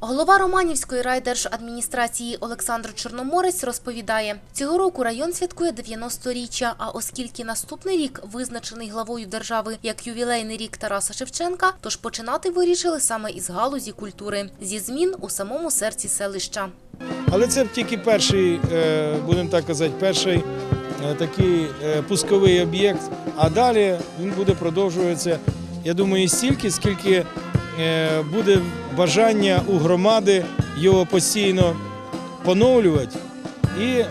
Голова Романівської райдержадміністрації Олександр Чорноморець розповідає, цього року район святкує 90-річчя, а оскільки наступний рік визначений главою держави як ювілейний рік Тараса Шевченка, тож починати вирішили саме із галузі культури, зі змін у самому серці селища. Але це тільки перший, е, будемо так казати, перший е, такий е, пусковий об'єкт. А далі він буде продовжуватися, я думаю, стільки, скільки буде бажання у громади його постійно поновлювати і е,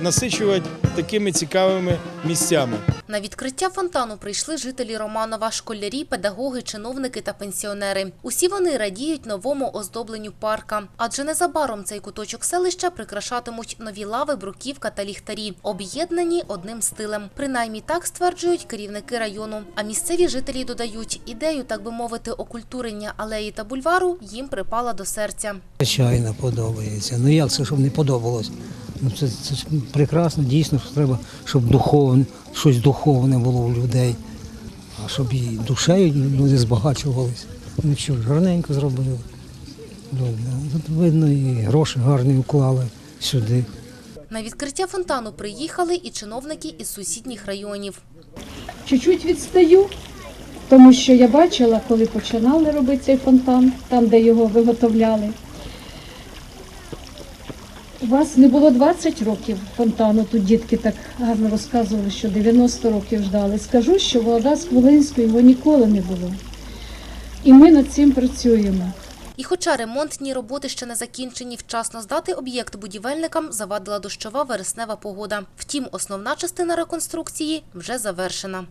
насичувати такими цікавими місцями. На відкриття фонтану прийшли жителі Романова, школярі, педагоги, чиновники та пенсіонери. Усі вони радіють новому оздобленню парка, адже незабаром цей куточок селища прикрашатимуть нові лави, бруківка та ліхтарі, об'єднані одним стилем. Принаймні так стверджують керівники району. А місцеві жителі додають, ідею, так би мовити, окультурення алеї та бульвару їм припала до серця. Звичайно, подобається. Ну як це, щоб не подобалось? Ну це, це ж прекрасно, дійсно, що треба, щоб духовне, щось духовне було у людей, а щоб і душею люди збагачувалися. Ну що ж, гарненько зробили. Добре. Тут видно, і гроші гарні уклали сюди. На відкриття фонтану приїхали і чиновники із сусідніх районів. Чуть-чуть відстаю, тому що я бачила, коли починали робити цей фонтан, там, де його виготовляли. У вас не було 20 років фонтану, тут дітки так гарно розказували, що 90 років ждали. Скажу, що Волода з Хвилинської його ніколи не було. І ми над цим працюємо. І хоча ремонтні роботи ще не закінчені, вчасно здати об'єкт будівельникам завадила дощова вереснева погода. Втім, основна частина реконструкції вже завершена.